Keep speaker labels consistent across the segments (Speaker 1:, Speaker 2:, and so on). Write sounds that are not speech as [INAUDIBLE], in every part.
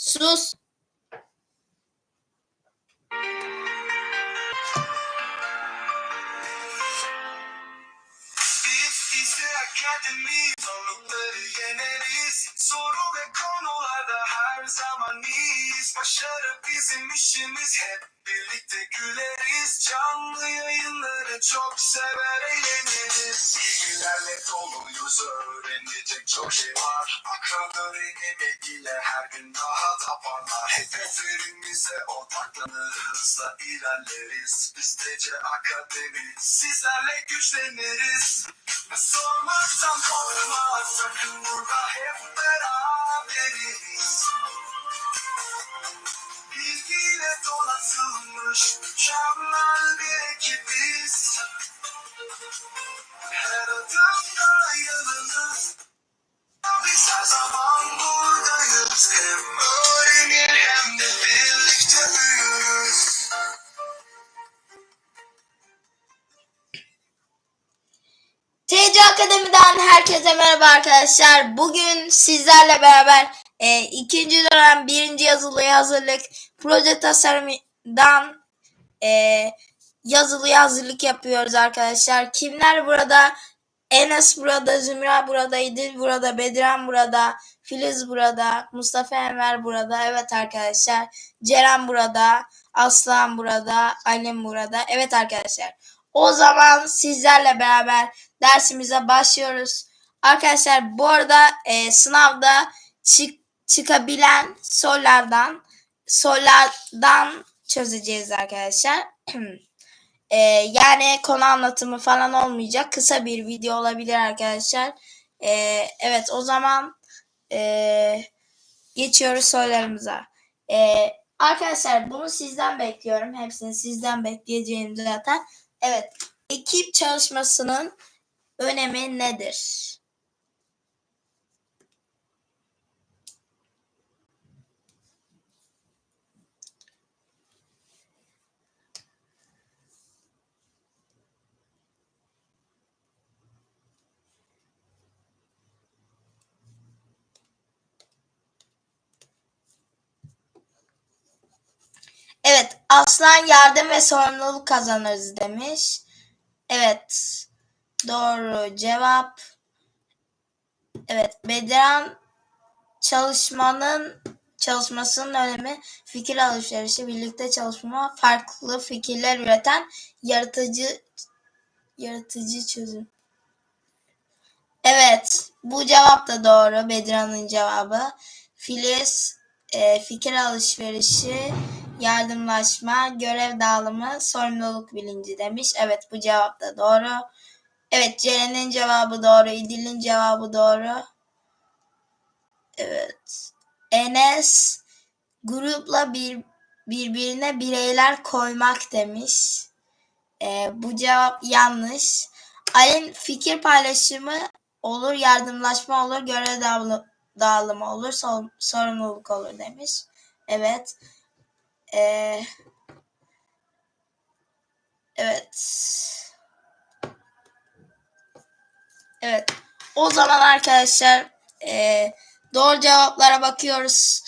Speaker 1: Sus.
Speaker 2: Biz ise akademi zorlukları yeneriz her zaman iyiyiz Başarı bizim işimiz. Hep birlikte güleriz Canlı yayınları çok sever eğleniriz. Bilgilerle doluyuz öğrenecek çok şey var. Akıl öğrenimi ile her gün daha da parlar. Hedeflerimize odaklanır hızla ilerleriz. Biz Tece Akademi sizlerle güçleniriz. Sormazsan korkma sakın burada hep beraberiz Bilgiyle donatılmış mükemmel bir ekibiz. Her adımda
Speaker 1: Akademi'den herkese merhaba arkadaşlar. Bugün sizlerle beraber e, ikinci dönem birinci yazılıya hazırlık proje tasarımından e, yazılıya hazırlık yapıyoruz arkadaşlar. Kimler burada? Enes burada, Zümra burada, İdil burada, Bedran burada, Filiz burada, Mustafa Enver burada. Evet arkadaşlar. Ceren burada, Aslan burada, Alim burada. Evet arkadaşlar. O zaman sizlerle beraber dersimize başlıyoruz. Arkadaşlar bu arada e, sınavda çık, çıkabilen sorulardan sorulardan çözeceğiz arkadaşlar. [CLEARS THROAT] E, yani konu anlatımı falan olmayacak. Kısa bir video olabilir arkadaşlar. E, evet o zaman e, geçiyoruz sorularımıza. E, arkadaşlar bunu sizden bekliyorum. Hepsini sizden bekleyeceğim zaten. Evet. Ekip çalışmasının önemi nedir? Evet, aslan yardım ve sorumluluk kazanırız demiş. Evet, doğru cevap. Evet, Bedran çalışmanın çalışmasının önemi fikir alışverişi, birlikte çalışma, farklı fikirler üreten yaratıcı yaratıcı çözüm. Evet, bu cevap da doğru. Bedran'ın cevabı. Filiz e, fikir alışverişi, yardımlaşma, görev dağılımı, sorumluluk bilinci demiş. Evet, bu cevap da doğru. Evet, Ceren'in cevabı doğru. İdil'in cevabı doğru. Evet. Enes grupla bir birbirine bireyler koymak demiş. Ee, bu cevap yanlış. Alin fikir paylaşımı olur, yardımlaşma olur, görev dağılı- dağılımı olur, sor- sorumluluk olur demiş. Evet. Ee, evet. Evet. O zaman arkadaşlar eee, doğru cevaplara bakıyoruz.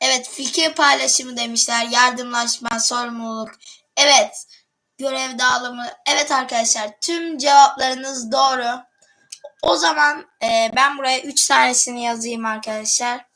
Speaker 1: Evet fikir paylaşımı demişler. Yardımlaşma, sorumluluk. Evet. Görev dağılımı. Evet arkadaşlar tüm cevaplarınız doğru. O zaman eee, ben buraya 3 tanesini yazayım arkadaşlar.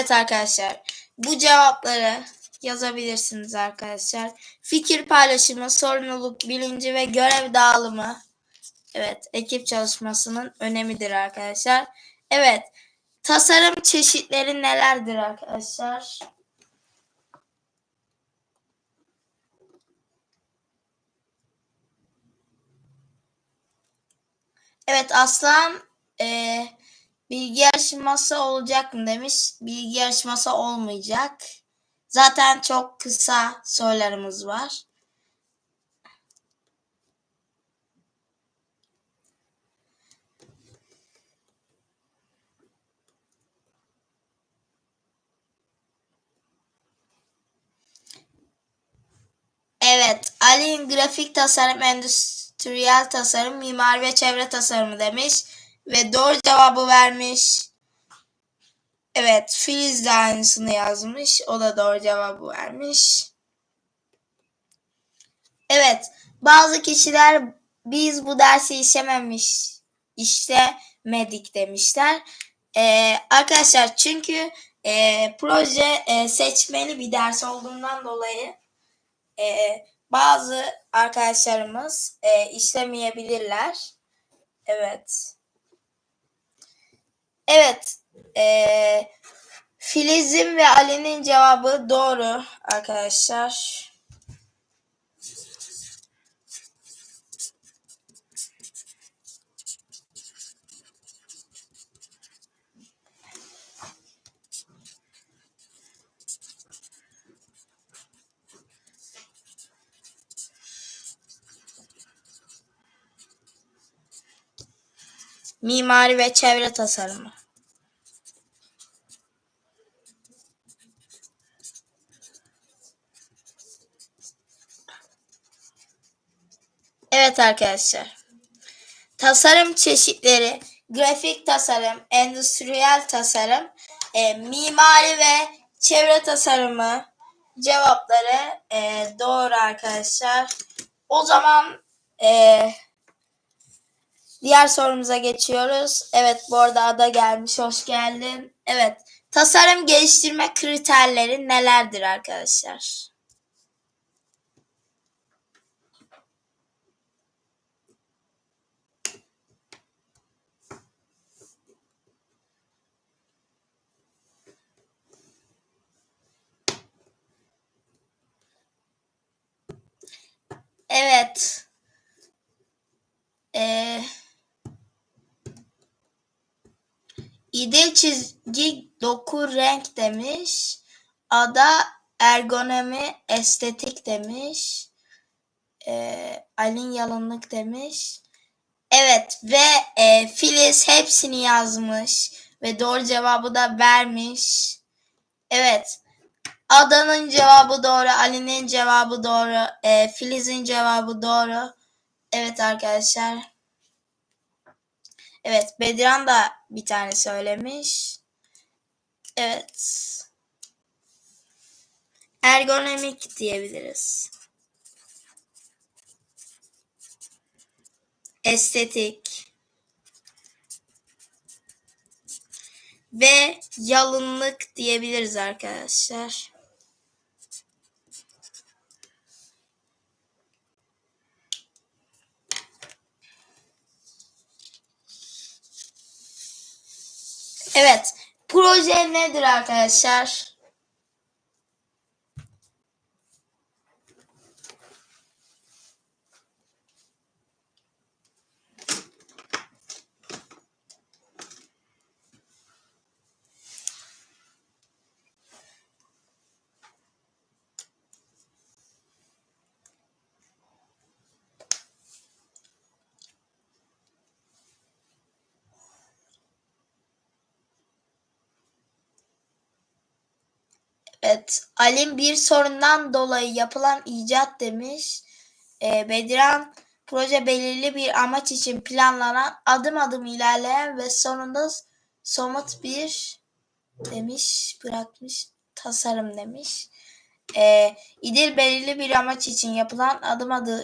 Speaker 1: Evet arkadaşlar. Bu cevapları yazabilirsiniz arkadaşlar. Fikir paylaşımı, sorumluluk bilinci ve görev dağılımı. Evet, ekip çalışmasının önemidir arkadaşlar. Evet, tasarım çeşitleri nelerdir arkadaşlar? Evet Aslan bilgi yarışması olacak mı demiş. Bilgi yarışması olmayacak. Zaten çok kısa sorularımız var. Evet, Ali'nin grafik tasarım, endüstriyel tasarım, mimari ve çevre tasarımı demiş. Ve doğru cevabı vermiş. Evet, Filiz de aynısını yazmış. O da doğru cevabı vermiş. Evet, bazı kişiler biz bu dersi işlememiş, işlemedik demişler. Ee, arkadaşlar çünkü e, proje e, seçmeli bir ders olduğundan dolayı e, bazı arkadaşlarımız e, işlemeyebilirler. Evet. Evet. E, Filiz'in ve Ali'nin cevabı doğru arkadaşlar. Mimari ve çevre tasarımı. Evet arkadaşlar. Tasarım çeşitleri, grafik tasarım, endüstriyel tasarım, e, mimari ve çevre tasarımı cevapları e, doğru arkadaşlar. O zaman e, diğer sorumuza geçiyoruz. Evet bu arada Ada gelmiş. Hoş geldin. Evet. Tasarım geliştirme kriterleri nelerdir arkadaşlar? Evet. Ee, İdil çizgi doku renk demiş. Ada ergonomi estetik demiş. Ee, Alin yalınlık demiş. Evet ve e, Filiz hepsini yazmış ve doğru cevabı da vermiş. Evet. Adanın cevabı doğru, Ali'nin cevabı doğru, e, Filiz'in cevabı doğru. Evet arkadaşlar. Evet, Bediran da bir tane söylemiş. Evet. Ergonomik diyebiliriz. Estetik. Ve yalınlık diyebiliriz arkadaşlar. Evet. Proje nedir arkadaşlar? Evet. Alim bir sorundan dolayı yapılan icat demiş. Ee, Bediran proje belirli bir amaç için planlanan adım adım ilerleyen ve sonunda somut bir demiş bırakmış tasarım demiş. Ee, İdil belirli bir amaç için yapılan adım adım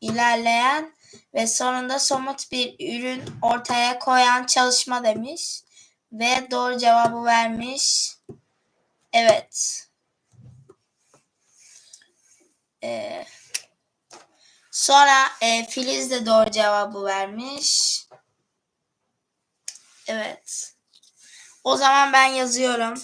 Speaker 1: ilerleyen ve sonunda somut bir ürün ortaya koyan çalışma demiş. Ve doğru cevabı vermiş. Evet. Ee, sonra e, Filiz de doğru cevabı vermiş. Evet. O zaman ben yazıyorum.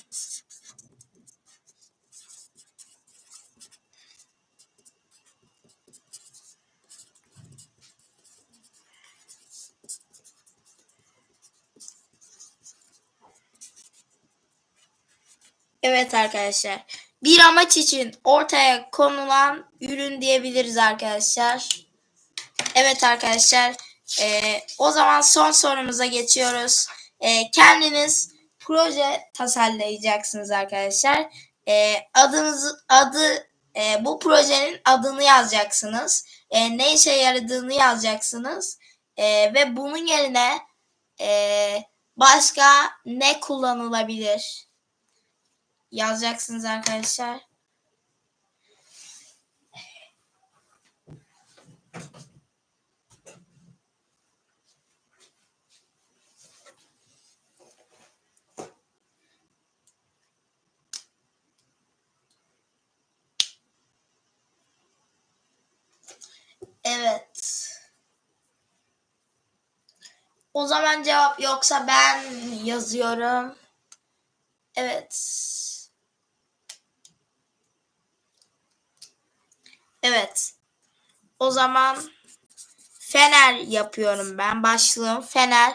Speaker 1: Evet arkadaşlar. Bir amaç için ortaya konulan ürün diyebiliriz arkadaşlar. Evet arkadaşlar. eee, o zaman son sorumuza geçiyoruz. Eee, kendiniz proje tasarlayacaksınız arkadaşlar. Eee adınızı adı eee, bu projenin adını yazacaksınız. Eee, ne işe yaradığını yazacaksınız. Eee, ve bunun yerine eee, başka ne kullanılabilir yazacaksınız arkadaşlar. Evet. O zaman cevap yoksa ben yazıyorum. Evet. Evet. O zaman fener yapıyorum ben. Başlığım fener.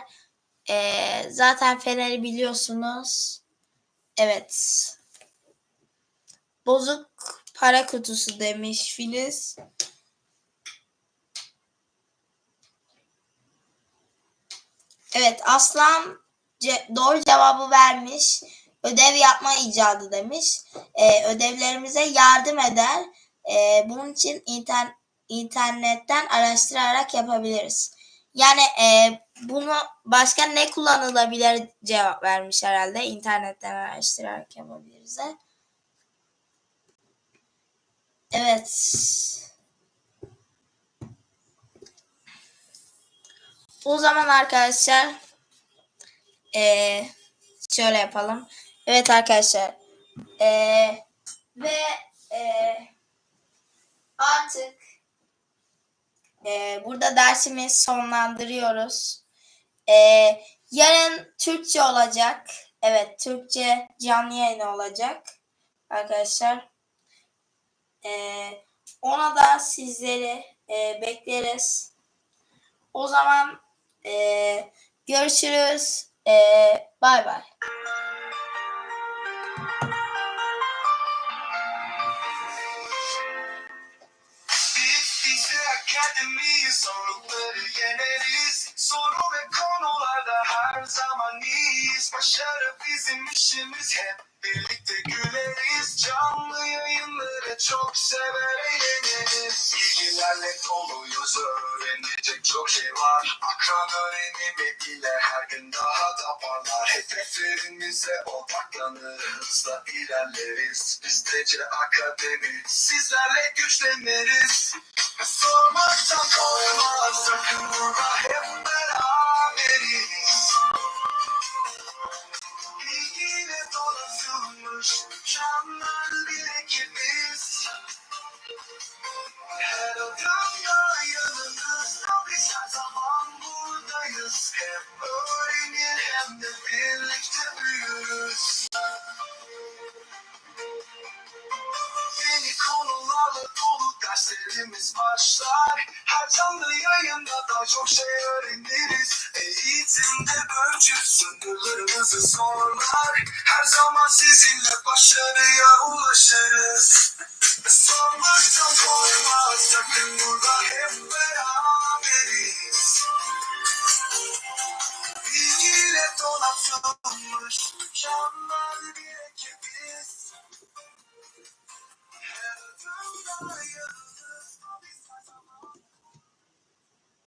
Speaker 1: Ee, zaten feneri biliyorsunuz. Evet. Bozuk para kutusu demiş Filiz. Evet Aslan ce- doğru cevabı vermiş. Ödev yapma icadı demiş. Ee, ödevlerimize yardım eder. Ee, bunun için inter- internetten araştırarak yapabiliriz. Yani e, bunu başka ne kullanılabilir cevap vermiş herhalde. İnternetten araştırarak yapabiliriz. Evet. O zaman arkadaşlar eee, şöyle yapalım. Evet arkadaşlar eee, ve eee, artık eee, burada dersimizi sonlandırıyoruz. Eee, yarın Türkçe olacak. Evet Türkçe canlı yayın olacak arkadaşlar. Eee, ona da sizleri eee, bekleriz. O zaman eee, görüşürüz. Eee, Bay bay.
Speaker 2: Zorlukları yeneriz. Soru ve konularda her zaman iyiyiz. Başarı bizim işimiz hep birlikte güleriz. Canlı yayınları çok sever eğleniriz. Bilgilerle doluyuz öğrenecek çok şey var. Akran öğrenimi bile her gün daha da parlar. Hedeflerimize odaklanır hızla ilerleriz. Bizde akademi sizlerle güçleniriz. Sormaktan doymaz sakın burada hep beraberiz. Bilgiyle Sınırlarımızı zorlar. Her zaman sizinle başarıya ulaşırız. Sormaktan olmaz Sakın burada hep beraberiz. Bilgiyle donatılmış Mükemmel bir ekibiz. Her adımda yanımda